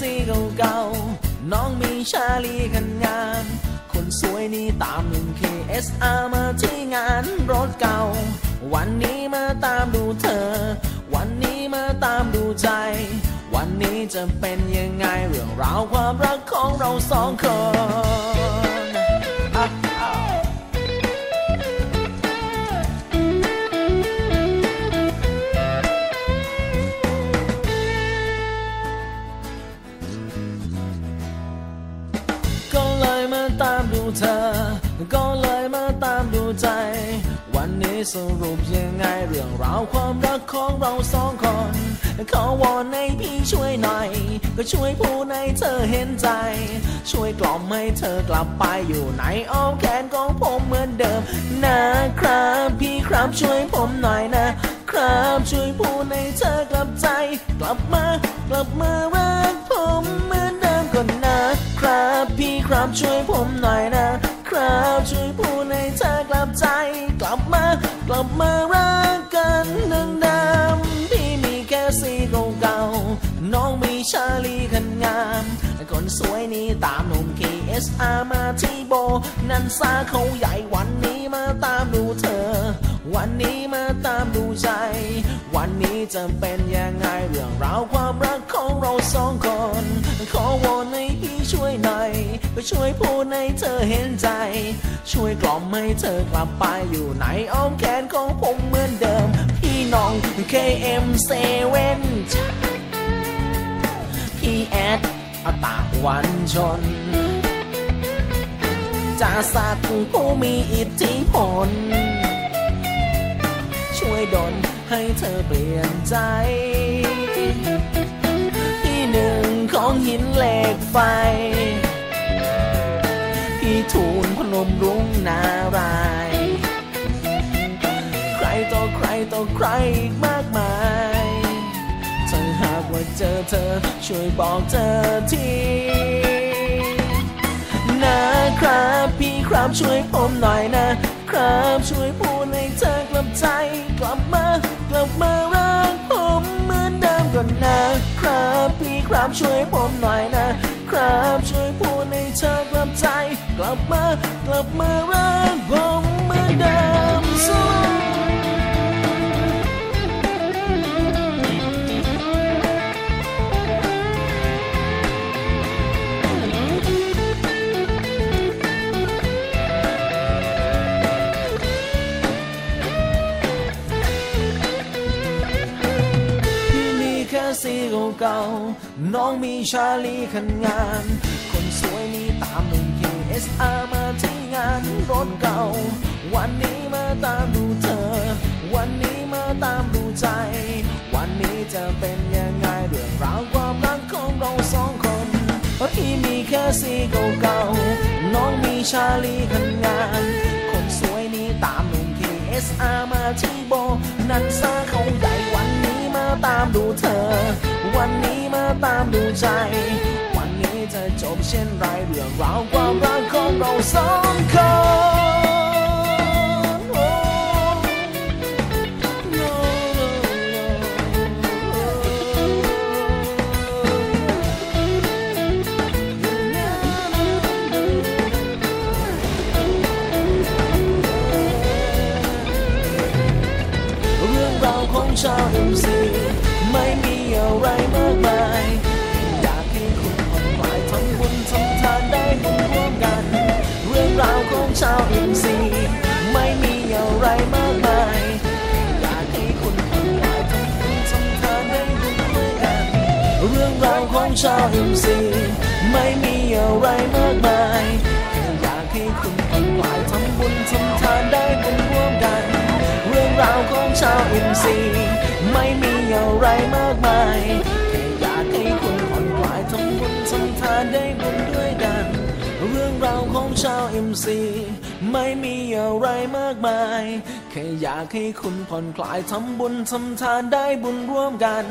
ซีเก่าๆ น้องมีชาลีกันงาน คนสวยนี่ตามหนึ่ง KSR มาที่งานรถเก่า วันนี้มาตามดูเธอ วันนี้มาตามดูใจ วันนี้จะเป็นยังไงเรื่องราวความรักของเราสองคน เธอ ก็เลยมาตามดูใจ วันนี้สรุปยังไงเรื่องราวความรักของเราสองคน ขอวอนให้พี่ช่วยหน่อย ก็ช่วยพูดให้เธอเห็นใจ ช่วยกล่อมให้เธอกลับไปอยู่ในอ้อมแขนของผมเหมือนเดิม นะครับพี่ครับช่วยผมหน่อยนะ ครับช่วยพูดให้เธอกลับใจ กลับมากลับมารักผมเหมือน ครับ พี่ครับช่วยผมหน่อยนะ ครับช่วยพูดให้เธอกลับใจ กลับมากลับมารักกันดังดิมพี่มีแค่สีเก่าๆน้องมีชาลีคันงามคนสวยนี่ตามหนุ่ม KSR มาที่โบ นันซาเขาใหญ่วันนี้มาตามดูเธอ วันนี้มาตามดูใจ วันนี้จะเป็นยังไงเรื่องราวความรักของเราสองคน ขอวอนให้พี่ช่วยหน่อยก็ช่วยพูดให้เธอเห็นใจ ช่วยกล่อมให้เธอกลับไปอยู่ในอ้อมแขนของผมเหมือนเดิม พี่น้อง KM7 พี่แอดอตาวันชนจ่าสัตว์ผู้มีอิทธิพล ช่วยดลให้เธอเปลี่ยนใจที่หนึ่งของหินเหล็กไฟ พี่ทูลพนมรุ้งนาราย ใครต่อใครต่อใครอีกมากมายถ้าหากว่าเจอเธอช่วยบอกเธอทีนะครับพี่ครับช่วยผมหน่อยนะครับช่วยพูด ให้เธอกลับใจกลับมากลับมารักผมเหมือนเดิมก่อนนะครับพี่ครับช่วยผมหน่อยนะครับช่วยพูดให้เธอกลับใจ กลับมากลับมารักผม สีเก่าๆน้องมีชาลีคันงาน คนสวยนี่ตามหนุ่ม KSR มาที่งานรถเก่า วันนี้มาตามดูเธอ วันนี้มาตามดูใจ วันนี้จะเป็นยังไงเรื่องราวความรักของเราสองคนเพราะพี่มีแค่สีเก่าๆน้องมีชาลีคันงาน คนสวยนี่ตามหนุ่ม KSR มาที่โบนันซาเขาใหญ่วันนี้มา ตามดูเธอ วันนี้มาตามดูใจ วันนี้จะจบเช่นไรเรื่องราวความรักของเราสองคนาวของชาวอ็มซีไม่มีอะไรมากมายแค่อยากให้คุณผ่อนคลายทำบุญทำทานได้บุญร่วมกัน เรื่องราวของชาวอินซีไม่มีอะไรมากมายแค่อยากให้คุณผ่อนคลายทำบุญทำทานได้บุญด้วยกัน เรื่องราวของชาวอิมซีไม่มีอะไรมากมายแค่อยากให้คุณผ่อนคลายทำบุญทำทานได้บุญร่วมกัน